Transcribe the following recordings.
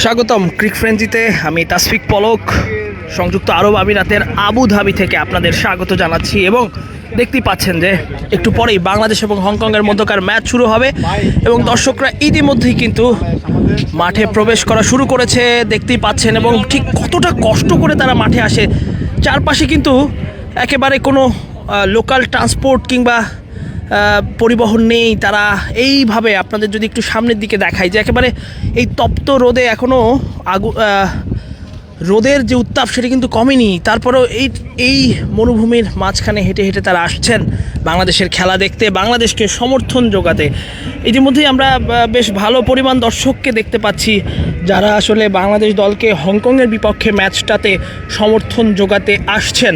স্বাগতম ক্রিক ফ্রেঞ্জিতে, আমি তাসফিক পলক। সংযুক্ত আরব আমিরাতের আবু ধাবি থেকে আপনাদের স্বাগত জানাচ্ছি এবং দেখতেই পাচ্ছেন যে একটু পরেই বাংলাদেশ এবং হংকংয়ের মধ্যকার ম্যাচ শুরু হবে এবং দর্শকরা ইতিমধ্যেই কিন্তু মাঠে প্রবেশ করা শুরু করেছে, দেখতেই পাচ্ছেন এবং ঠিক কতটা কষ্ট করে তারা মাঠে আসে। চারপাশে কিন্তু একেবারে কোনো লোকাল ট্রান্সপোর্ট কিংবা পরিবহন নেই, তারা এইভাবে আপনাদের যদি একটু সামনের দিকে দেখায় যে একেবারে এই তপ্ত রোদে এখনও আগু রোদের যে উত্তাপ সেটা কিন্তু কমেনি। তারপরেও এই এই মরুভূমির মাঝখানে হেঁটে হেঁটে তারা আসছেন বাংলাদেশের খেলা দেখতে, বাংলাদেশকে সমর্থন যোগাতে। ইতিমধ্যেই আমরা বেশ ভালো পরিমাণ দর্শককে দেখতে পাচ্ছি যারা আসলে বাংলাদেশ দলকে হংকংয়ের বিপক্ষে ম্যাচটাতে সমর্থন যোগাতে আসছেন।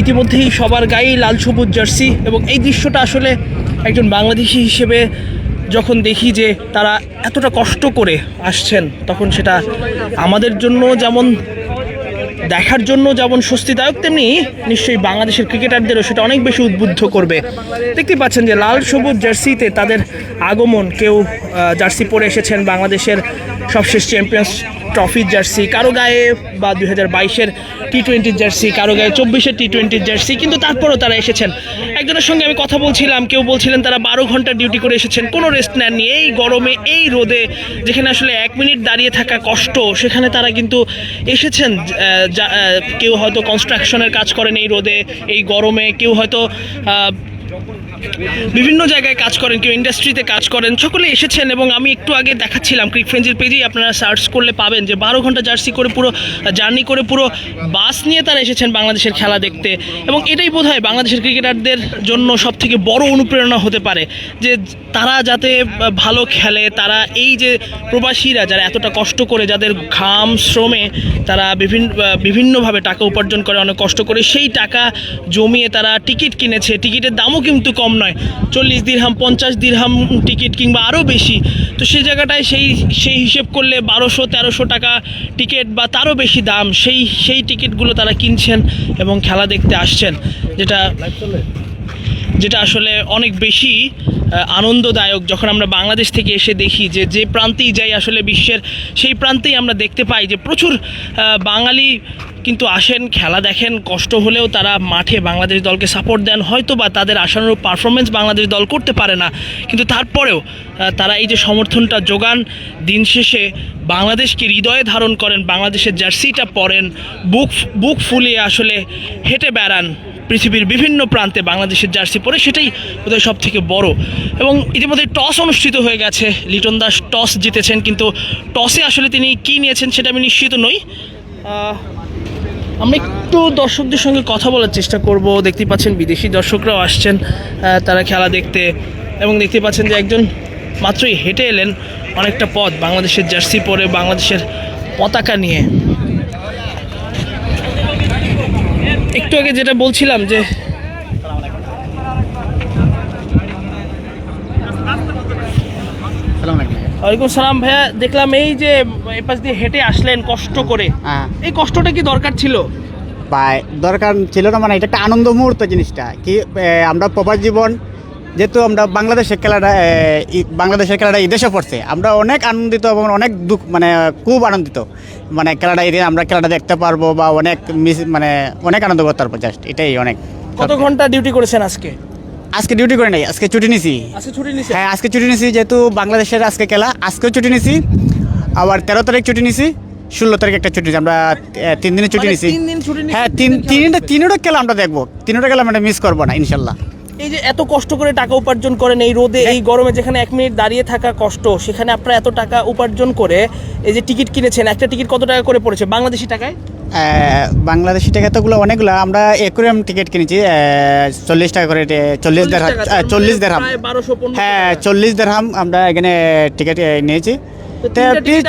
ইতিমধ্যেই সবার গায়েই লাল সবুজ জার্সি এবং এই দৃশ্যটা আসলে একজন বাংলাদেশি হিসেবে যখন দেখি যে তারা এতটা কষ্ট করে আসছেন, তখন সেটা আমাদের জন্য যেমন, দেখার জন্য যেমন স্বস্তিদায়ক, তেমনি নিশ্চয়ই বাংলাদেশের ক্রিকেটারদেরও সেটা অনেক বেশি উদ্বুদ্ধ করবে। দেখতে পাচ্ছেন যে লাল সবুজ জার্সিতে তাদের আগমন, কেউ জার্সি পরে এসেছেন বাংলাদেশের সবশেষ চ্যাম্পিয়ন্স ট্রফির জার্সি কারও গায়ে বা দুই হাজার বাইশের টি টোয়েন্টির জার্সি কারও গায়ে চব্বিশের টি টোয়েন্টির জার্সি কিন্তু তারপরেও তারা এসেছেন। একজনের সঙ্গে আমি কথা বলছিলাম, কেউ বলছিলেন তারা বারো ঘণ্টা ডিউটি করে এসেছেন, কোনো রেস্ট নেননি। এই গরমে, এই রোদে, যেখানে আসলে এক মিনিট দাঁড়িয়ে থাকা কষ্ট, সেখানে তারা কিন্তু এসেছেন কেউ হয়তো কনস্ট্রাকশনের কাজ করেন এই রোদে, এই গরমে, কেউ হয়তো বিভিন্ন জায়গায় কাজ করেন, কেউ ইন্ডাস্ট্রিতে কাজ করেন, সকলে এসেছেন এবং আমি একটু আগে দেখাচ্ছিলাম ক্রিক ফ্রেঞ্জের পেজেই আপনারা সার্চ করলে পাবেন যে বারো ঘণ্টা জার্সি করে পুরো, জার্নি করে পুরো বাস নিয়ে তারা এসেছেন বাংলাদেশের খেলা দেখতে। এবং এটাই বোধ হয় বাংলাদেশের ক্রিকেটারদের জন্য সব থেকে বড় অনুপ্রেরণা হতে পারে, যে তারা যাতে ভালো খেলে, তারা এই যে প্রবাসীরা যারা এতটা কষ্ট করে, যাদের ঘাম, শ্রমে তারা বিভিন্ন বিভিন্নভাবে টাকা উপার্জন করে, অনেক কষ্ট করে, সেই টাকা জমিয়ে তারা টিকিট কিনেছে। টিকিটের দামও কিন্তু কম নয়, চল্লিশ দিরহাম, পঞ্চাশ দিরহাম টিকিট কিংবা আরও বেশি। তো সেই জায়গাটায় সেই সেই হিসেব করলে বারোশো, তেরোশো টাকা টিকিট বা তারও বেশি দাম, সেই সেই টিকিটগুলো তারা কিনছেন এবং খেলা দেখতে আসছেন, যেটা যেটা আসলে অনেক বেশি আনন্দদায়ক যখন আমরা বাংলাদেশ থেকে এসে দেখি যে যে প্রান্তেই যাই আসলে বিশ্বের, সেই প্রান্তেই আমরা দেখতে পাই যে প্রচুর বাঙালি কিন্তু আসেন, খেলা দেখেন, কষ্ট হলেও তারা মাঠে বাংলাদেশ দলকে সাপোর্ট দেন। হয়তো বা তাদের আশানুরূপ পারফরমেন্স বাংলাদেশ দল করতে পারে না। কিন্তু তারপরেও তারা এই যে সমর্থনটা যোগান, দিন শেষে বাংলাদেশকে হৃদয়ে ধারণ করেন, বাংলাদেশের জার্সিটা পরেন, বুক বুক ফুলিয়ে আসলে হেঁটে বেড়ান পৃথিবীর বিভিন্ন প্রান্তে বাংলাদেশের জার্সি পরে, সেটাই বোধহয় সব থেকে বড়। এবং ইতিমধ্যে টস অনুষ্ঠিত হয়ে গেছে, লিটন দাস টস জিতেছেন, কিন্তু টসে আসলে তিনি কী নিয়েছেন সেটা আমি নিশ্চিত নই। আমরা একটু দর্শকদের সঙ্গে কথা বলার চেষ্টা করব। দেখতে পাচ্ছেন বিদেশি দর্শকরাও আসছেন তারা খেলা দেখতে এবং দেখতে পাচ্ছেন যে একজন মাত্রই হেঁটে এলেন অনেকটা পথ বাংলাদেশের জার্সি পরে বাংলাদেশের পতাকা নিয়ে। একটু আগে যেটা বলছিলাম যে ওয়ালাইকুম সালাম ভাইয়া দেখলাম এই যে এই পাশ দিয়ে হেঁটে আসলেন কষ্ট করে। হ্যাঁ। এই কষ্টটা কি দরকার ছিল? দরকার ছিল না মানে এটা একটা আনন্দ মুহূর্ত জিনিসটা। কি আমরা প্রবাস জীবন যেহেতু আমরা বাংলাদেশের খেলাটা বাংলাদেশের খেলাটা দেশে পড়ছে আমরা অনেক আনন্দিত এবং অনেক দুঃখ মানে খুব আনন্দিত। মানে খেলাটা এই দিন আমরা খেলাটা দেখতে পারব বা অনেক মিস মানে অনেক আনন্দ করতে পারব জাস্ট এটাই অনেক। কত ঘণ্টা ডিউটি করেছেন আজকে? আজকে ডিউটি করে নাই আজকে ছুটি নিছি। আজকে ছুটি নিছে? হ্যাঁ আজকে ছুটি নিছি যেহেতু বাংলাদেশের আজকে খেলা আজকেও ছুটি নিছি। আবার তেরো তারিখ ছুটি নিছি ষোলো তারিখ একটা ছুটি নিছি আমরা তিন দিনের ছুটি মানে নিছি। ছুটি নিছেন, হ্যাঁ তিন তিনটা তিনটা খেলা আমরা দেখব। তিনটা খেলা আমরা মিস করব না ইনশাল্লাহ। এই যে এত কষ্ট করে টাকা উপার্জন করেন এই রোদে এই গরমে যেখানে এক মিনিট দাঁড়িয়ে থাকা কষ্ট সেখানে আপনারা এত টাকা উপার্জন করে এই যে টিকিট কিনেছেন একটা টিকিট কত টাকা করে পড়েছে? বাংলাদেশি টাকায়? বাংলাদেশি টাকা তোগুলো অনেকগুলো। আমরা একুরিয়াম টিকিট কিনেছি চল্লিশ টাকা করে চল্লিশ দেড় মানে চল্লিশ 1200 1500 হ্যাঁ। চল্লিশ দেড়হাম আমরা এখানে টিকিট নিয়েছি।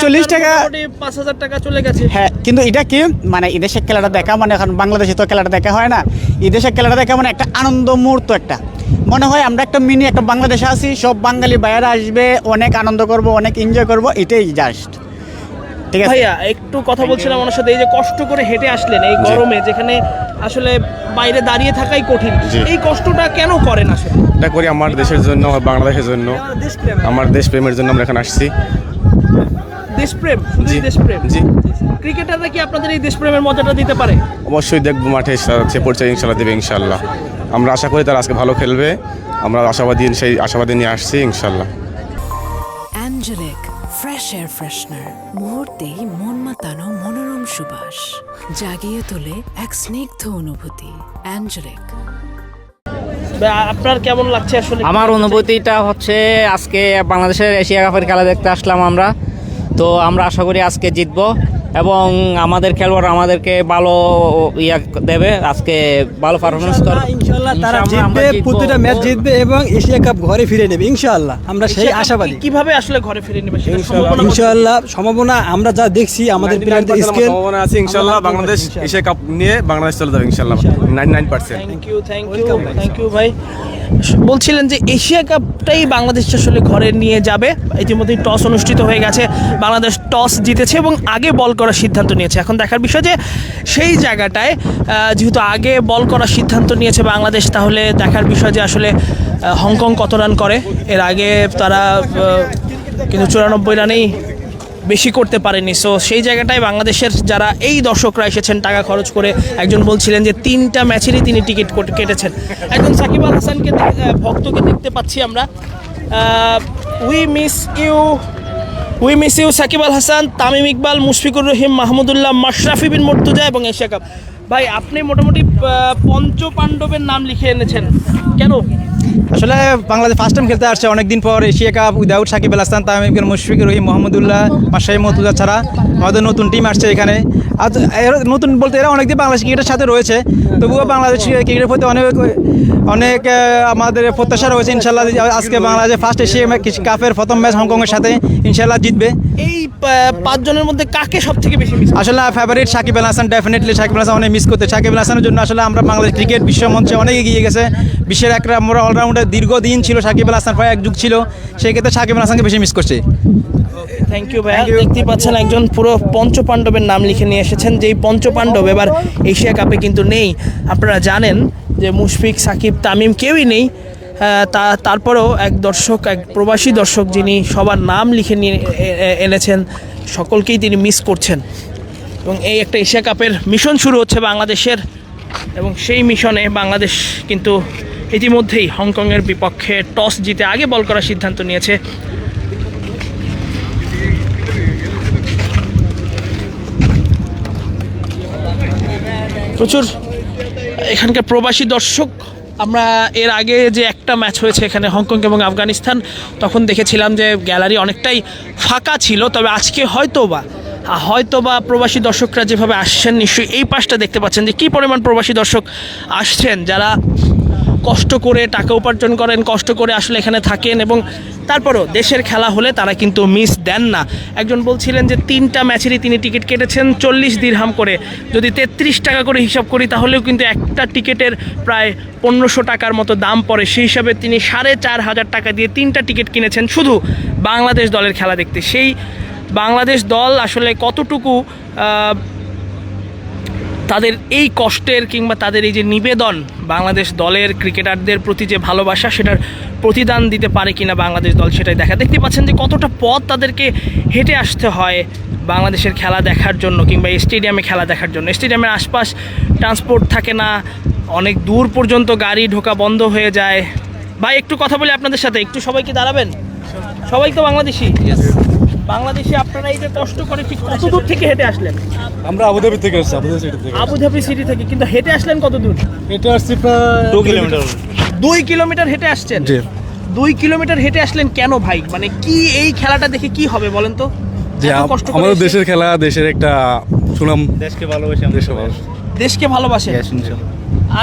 চল্লিশ টাকা মোটামুটি 5000 টাকা চলে গেছে। হ্যাঁ কিন্তু এটা কি? মানে এদেশের খেলাটা দেখা মানে এখন বাংলাদেশে তো খেলাটা দেখা হয় না। এদেশের খেলাটা দেখা মানে একটা আনন্দ মুহূর্ত একটা। মনে হয় আমরা একটা মিনি একটা বাংলাদেশে আছি সব বাঙালি বাইরে আসবে অনেক আনন্দ করব অনেক এনজয় করব এটাই জাস্ট ঠিক আছে? ভাইয়া একটু কথা বলছিলাম ওনার সাথে এই যে কষ্ট করে হেঁটে আসলেন এই গরমে যেখানে আসলে বাইরে দাঁড়িয়ে থাকাই কঠিন। এই কষ্টটা কেন করেন আসলে? এটা করি আমার দেশের জন্য বাংলাদেশের জন্য। আমার দেশ প্রেমের জন্য আমরা এখানে আসছি। দেশপ্রেম জি। দেশপ্রেম? জি। ক্রিকেটাররা কি আপনাদের এই দেশপ্রেমের মজাটা দিতে পারে? অবশ্যই দেখব মাঠে সে পরিচয় ইনশাল্লাহ দেবে ইনশাল্লাহ। আমরা আশা করি তারা আজকে ভালো খেলবে। আমরা আশাবাদী সেই আশাবাদী নিয়ে আসছি ইনশাল্লাহ। অ্যাঞ্জেলিক ফ্রেশ এয়ার ফ্রেশনার মুহূর্তেই মন মাতানো মনোরম সুবাস। জাগিয়ে তোলে এক স্নিগ্ধ অনুভূতি অ্যাঞ্জেলিক আপনার কেমন লাগছে আসলে? আমার অনুভূতিটা হচ্ছে আজকে বাংলাদেশের এশিয়া কাপের খেলা দেখতে আসলাম আমরা। তো আমরা আশা করি আজকে জিতবো এবং আমাদের খেলোয়াড় আমাদেরকে ভালো ইয়া দেবে আজকে ভালো পারফরমেন্স করবে। ইনশাআল্লাহ তারা জিতবে প্রতিটা ম্যাচ জিতবে এবং এশিয়া কাপ ঘরে ফিরে নেবে ইনশাআল্লাহ। আমরা সেই আশাবাদী। কীভাবে আসলে ঘরে ফিরে নেবে সেটা ইনশাআল্লাহ সম্ভাবনা আমরা যা দেখছি আমাদের প্লেয়ারদের স্কিল। সম্ভাবনা আছে ইনশাল্লাহ বাংলাদেশ এশিয়া কাপ নিয়ে বাংলাদেশ চলে যাবে percent thank you thank you thank you ভাই। বলছিলেন যে এশিয়া কাপটাই বাংলাদেশ আসলে ঘরে নিয়ে যাবে। ইতিমধ্যেই টস অনুষ্ঠিত হয়ে গেছে। বাংলাদেশ টস জিতেছে এবং আগে বল করার সিদ্ধান্ত নিয়েছে। এখন দেখার বিষয় যে সেই জায়গাটায় আহ, যেহেতু আগে বল করার সিদ্ধান্ত নিয়েছে বাংলাদেশ তাহলে দেখার বিষয় যে আসলে হংকং কত রান করে? এর আগে তারা কিন্তু চুরানব্বই রানেই বেশি করতে পারেনি। সো সেই জায়গাটায় বাংলাদেশের যারা এই দর্শকরা এসেছেন, টাকা খরচ করে একজন বলছিলেন যে তিনটা ম্যাচেরই তিনি টিকিট কেটেছেন। একজন সাকিব আল হাসানকে ভক্তকে দেখতে পাচ্ছি আমরা। We miss you we miss you Shakib Al Hasan, Tamim Iqbal, Mushfiqur Rahim, Mahmudullah, Mashrafe Bin Mortaza এবং এশিয়া কাপ। ভাই, আপনি মোটামুটি পঞ্চ পাণ্ডবের নাম লিখে এনেছেন। কেন? আসলে বাংলাদেশ ফার্স্ট টাইম খেলতে আসছে। অনেকদিন পর Asia Cup without Shakib Al Hasan, Tamim Mushfiqur Rahim, Mohammadullah মাসাই মতুল্লাহ ছাড়া আমাদের নতুন টিম আসছে এখানে। আর নতুন বলতে এরা অনেকদিন বাংলাদেশ ক্রিকেটের সাথে রয়েছে, তবুও বাংলাদেশ ক্রিকেটের প্রতি অনেক অনেক আমাদের প্রত্যাশা রয়েছে ইনশাল্লাহ আজকে বাংলাদেশ ফার্স্ট এশিয়া কাপের প্রথম ম্যাচ হংকংয়ের সাথে ইনশাল্লাহ জিতবে। এই পাঁচজনের মধ্যে কাকে সব থেকে বেশি মিস আসলে ফেভারিট সাকিব আল হাসান ডেফিনেটলি সাকিব আল হাসান অনেক মিস করতে সাকিব আল হাসানের জন্য আসলে আমরা বাংলাদেশ ক্রিকেট বিশ্ব মঞ্চে অনেক এগিয়ে গেছে। বিশ্বের একটা আমরা অলরাউন্ডার দীর্ঘদিন ছিল সাকিব আল হাসান প্রায় এক যুগ ছিল। সেই ক্ষেত্রে সাকিব আল হাসানকে বেশি মিস করছে। থ্যাংক ইউ ভাইয়া। দেখতেই পাচ্ছেন একজন পুরো পঞ্চ পাণ্ডবের নাম লিখে নিয়ে এসেছেন যেই পঞ্চ পাণ্ডব এবার এশিয়া কাপে কিন্তু নেই। আপনারা জানেন যে মুশফিক সাকিব তামিম কেউই নেই। তারপরেও এক দর্শক, এক প্রবাসী দর্শক যিনি সবার নাম লিখে নিয়ে এনেছেন, সকলকেই তিনি মিস করছেন। এবং এই একটা এশিয়া কাপের মিশন শুরু হচ্ছে বাংলাদেশের। এবং সেই মিশনে বাংলাদেশ কিন্তু ইতিমধ্যেই হংকংয়ের বিপক্ষে টস জিতে আগে বল করার সিদ্ধান্ত নিয়েছে। প্রচুর এখানকার প্রবাসী দর্শক আমরা এর আগে যে একটা ম্যাচ হয়েছে এখানে হংকং এবং আফগানিস্তান, তখন দেখেছিলাম যে গ্যালারি অনেকটাই ফাঁকা ছিল, তবে আজকে হয়তো বা হয়তো বা প্রবাসী দর্শকরা যেভাবে আসছেন, নিশ্চয়ই এই পাশটা দেখতে পাচ্ছেন যে কী পরিমাণ প্রবাসী দর্শক আসছেন, যারা কষ্ট করে টাকা উপার্জন করেন, কষ্ট করে আসলে এখানে থাকেন এবং তারপরও দেশের খেলা হলে তারা কিন্তু মিস দেন না। একজন বলছিলেন যে তিনটা ম্যাচেরই তিনি টিকিট কেটেছেন, চল্লিশ দিরহাম করে। যদি তেত্রিশ টাকা করে হিসাব করি তাহলেও কিন্তু একটা টিকিটের প্রায় পনেরোশো টাকার মতো দাম পড়ে। সেই হিসাবে তিনি সাড়ে চার হাজার টাকা দিয়ে তিনটা টিকিট কিনেছেন শুধু বাংলাদেশ দলের খেলা দেখতে। সেই বাংলাদেশ দল আসলে কতটুকু তাদের এই কষ্টের কিংবা তাদের এই যে নিবেদন বাংলাদেশ দলের ক্রিকেটারদের প্রতি যে ভালোবাসা, সেটার প্রতিদান দিতে পারে কিনা বাংলাদেশ দল সেটাই দেখা। দেখতে পাচ্ছেন যে কতটা পথ তাদেরকে হেঁটে আসতে হয় বাংলাদেশের খেলা দেখার জন্য কিংবা স্টেডিয়ামে খেলা দেখার জন্য। স্টেডিয়ামের আশপাশ ট্রান্সপোর্ট থাকে না, অনেক দূর পর্যন্ত গাড়ি ঢোকা বন্ধ হয়ে যায়। ভাই, একটু কথা বলি আপনাদের সাথে, একটু সবাইকে দাঁড়াবেন? সবাই তো বাংলাদেশি? বাংলাদেশে আপনারা এই যে কষ্ট করে ঠিক কত দূর থেকে হেঁটে আসলেন? আমরা আবুধাবি থেকে আসছি আবুধাবি সিটি থেকে। আবুধাবি সিটি থেকে কিন্তু হেঁটে আসলেন কত দূর এটা আসছি প্রায় দু কিলোমিটার দুই কিলোমিটার হেঁটে আসছেন? জি। দুই কিলোমিটার হেঁটে আসলেন কেন ভাই? মানে কি এই খেলাটা দেখে কি হবে বলেন তো? যে কষ্ট করে আমাদের দেশের খেলা দেশের একটা সুনাম। দেশকে ভালোবেসে দেশে ভালো দেশকে ভালোবাসে?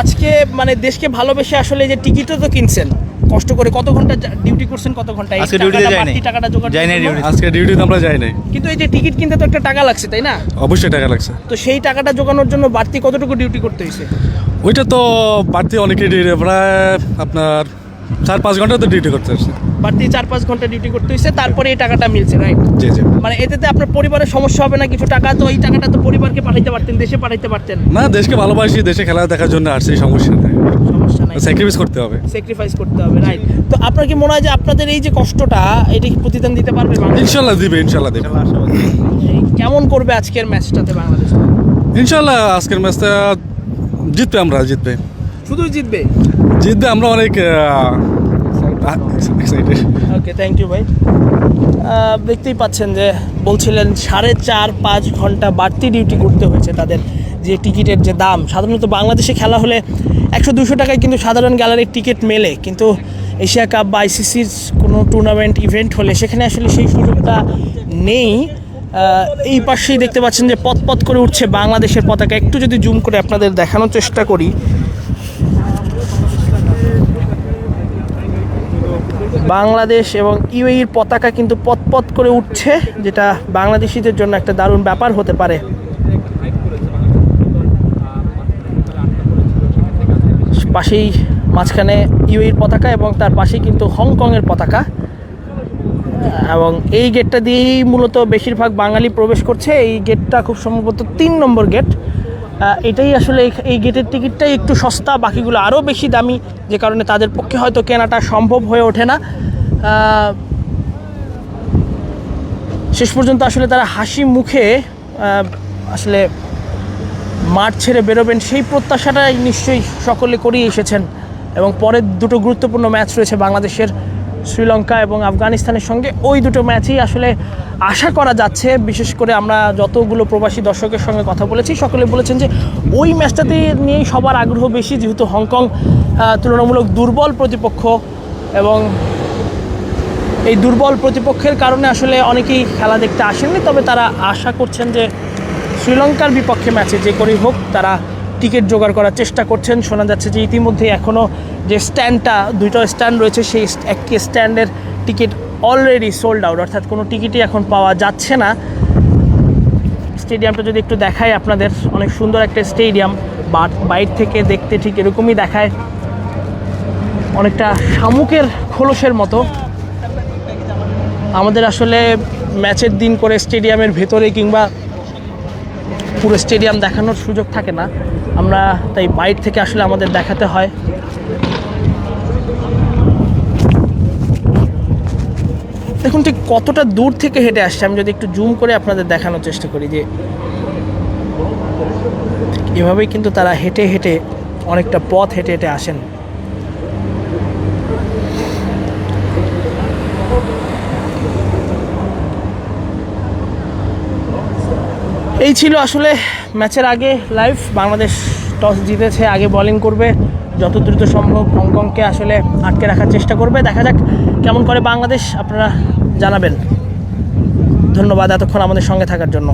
আজকে মানে দেশকে ভালোবেসে আসলে এই যে টিকিটও তো কিনছেন। কষ্ট করে কত ঘণ্টা ডিউটি করছেন কত ঘণ্টা? এই আজকে টাকাটা, যাই নাই। টাকাটা জোগাড় যাই নাই duty আজকে ডিউটিতে আমরা যাই নাই কিন্তু এই যে টিকিট কিনতে তো একটা টাকা লাগছে তাই না? অবশ্যই টাকা লাগছে। তো সেই টাকাটা জোগানোর জন্য বাড়তি কতটুকু ডিউটি করতে হয়েছে? ওইটা তো বাড়তি অনেকে দিয়ে প্রায় আপনার চার পাঁচ ঘণ্টা তো ডিউটি করতে আসছে বাড়তি চার পাঁচ ঘণ্টা ডিউটি করতে হয়েছে তারপরে এই টাকাটা মিলছে রাইট জি জি। মানে এতে আপনার পরিবারের সমস্যা হবে না কিছু টাকা? তো এই টাকাটা তো পরিবারকে পাঠাইতে পারতেন দেশে পাঠাইতে পারতেন? না দেশকে ভালোবাসি দেশে খেলা দেখার জন্য আসছে সমস্যা নেই। সমস্যা নাই। স্যাক্রিফাইস করতে হবে। স্যাক্রিফাইস করতে হবে রাইট তো আপনার কি মনে হয় যে আপনাদের এই যে কষ্টটা এটা কি প্রতিদান দিতে পারবে ইনশাল্লাহ দিবে ইনশাল্লাহ দিবে। কেমন করবে আজকের ম্যাচটাতে বাংলাদেশ? ইনশাল্লাহ আজকের ম্যাচটা জিতবে আমরা জিতবে। শুধুই জিতবে? জিতবে আমরা অনেক এক্সাইটেড ওকে থ্যাংক ইউ ভাই। দেখতেই পাচ্ছেন যে বলছিলেন সাড়ে চার পাঁচ ঘণ্টা বাড়তি ডিউটি করতে হয়েছে তাদের যে টিকিটের যে দাম। সাধারণত বাংলাদেশে খেলা হলে একশো দুশো টাকায় কিন্তু সাধারণ গ্যালারির টিকিট মেলে, কিন্তু এশিয়া কাপ বা আইসিসির কোনো টুর্নামেন্ট ইভেন্ট হলে সেখানে আসলে সেই সুযোগটা নেই। এই পাশেই দেখতে পাচ্ছেন যে পথ পথ করে উঠছে বাংলাদেশের পতাকা। একটু যদি জুম করে আপনাদের দেখানোর চেষ্টা করি। বাংলাদেশ এবং ইউএইর পতাকা কিন্তু পথ করে উঠছে, যেটা বাংলাদেশিদের জন্য একটা দারুণ ব্যাপার হতে পারে। পাশেই মাঝখানে ইউএইর পতাকা এবং তার পাশেই কিন্তু হংকংয়ের পতাকা। এবং এই গেটটা দিয়েই মূলত বেশিরভাগ বাঙালি প্রবেশ করছে। এই গেটটা খুব সম্ভবত তিন নম্বর গেট। এটাই আসলে এই গেটের টিকিটটাই একটু সস্তা, বাকিগুলো আরও বেশি দামি, যে কারণে তাদের পক্ষে হয়তো কেনাটা সম্ভব হয়ে ওঠে না। শেষ পর্যন্ত আসলে তারা হাসি মুখে আসলে মাঠ ছেড়ে বেরোবেন, সেই প্রত্যাশাটাই নিশ্চয়ই সকলে করেই এসেছেন। এবং পরের দুটো গুরুত্বপূর্ণ ম্যাচ রয়েছে বাংলাদেশের শ্রীলঙ্কা এবং আফগানিস্তানের সঙ্গে। ওই দুটো ম্যাচেই আসলে আশা করা যাচ্ছে, বিশেষ করে আমরা যতগুলো প্রবাসী দর্শকের সঙ্গে কথা বলেছি, সকলে বলেছেন যে ওই ম্যাচটাতে নিয়েই সবার আগ্রহ বেশি, যেহেতু হংকং তুলনামূলক দুর্বল প্রতিপক্ষ এবং এই দুর্বল প্রতিপক্ষের কারণে আসলে অনেকেই খেলা দেখতে আসেননি, তবে তারা আশা করছেন যে শ্রীলঙ্কার বিপক্ষে ম্যাচে যে করেই হোক তারা টিকিট জোগাড় করার চেষ্টা করছেন। শোনা যাচ্ছে যে ইতিমধ্যে এখনও যে স্ট্যান্ডটা, দুইটা স্ট্যান্ড রয়েছে, সেই একটি স্ট্যান্ডের টিকিট অলরেডি সোল্ড আউট অর্থাৎ কোনো টিকিটই এখন পাওয়া যাচ্ছে না। স্টেডিয়ামটা যদি একটু দেখাই আপনাদের, অনেক সুন্দর একটা স্টেডিয়াম, বা বাইর থেকে দেখতে ঠিক এরকমই দেখায়। অনেকটা শামুকের খোলসের মতো। আমাদের আসলে ম্যাচের দিন করে স্টেডিয়ামের ভেতরে কিংবা পুরো স্টেডিয়াম দেখানোর সুযোগ থাকে না। আমরা তাই বাইর থেকে আসলে আমাদের দেখাতে হয়। দেখুন ঠিক কতটা দূর থেকে হেঁটে আসছে, আমি যদি একটু জুম করে আপনাদের দেখানোর চেষ্টা করি যে এভাবেই কিন্তু তারা হেঁটে হেঁটে অনেকটা পথ হেঁটে হেঁটে আসেন। এই ছিল আসলে ম্যাচের আগে লাইভ বাংলাদেশ টস জিতেছে, আগে বলিং করবে। যত দ্রুত সম্ভব হংকংকে আসলে আটকে রাখার চেষ্টা করবে। দেখা যাক কেমন করে বাংলাদেশ, আপনারা জানাবেন। ধন্যবাদ এতক্ষণ আমাদের সঙ্গে থাকার জন্য।